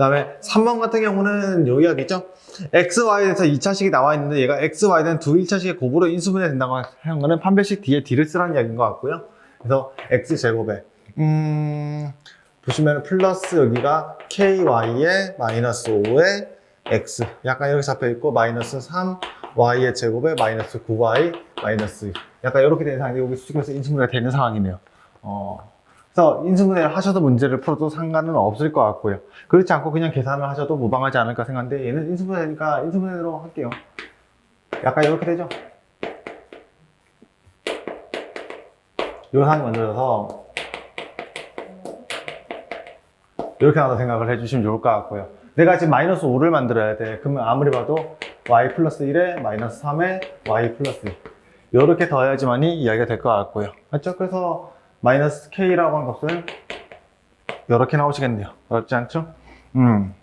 다음에 3번 같은 경우는 여기야겠죠? x, y에서 2차식이 나와 있는데 얘가 x, y는 두 1차식의 곱으로 인수분해 된다고 하는 거는 판별식 뒤에 d를 쓰라는 이야기인 것 같고요. 그래서 x 제곱에 음 보시면 플러스 여기가 ky에 마이너스 5에 x 약간 이렇게 잡혀 있고 마이너스 3 y의 제곱에 마이너스 9y 마이너스 2. 약간 이렇게 되는 상황인데 여기 수직에서 인수분해가 되는 상황이네요. 어. 그래서 인수분해를 하셔도 문제를 풀어도 상관은 없을 것 같고요. 그렇지 않고 그냥 계산을 하셔도 무방하지 않을까 생각하는데 얘는 인수분해니까 인수분해로 할게요. 약간 이렇게 되죠? 이 상황이 먼저여서 이렇게 나도 생각을 해주시면 좋을 것 같고요. 내가 지금 마이너스 5를 만들어야 돼. 그러면 아무리 봐도 y 플러스 1에 마이너스 3에 y 플러스 1. 이렇게 더해야지만이 이야기가 될 것 같고요. 맞죠? 그래서 마이너스 k라고 하는 값은 이렇게 나오시겠네요. 어렵지 않죠? 음.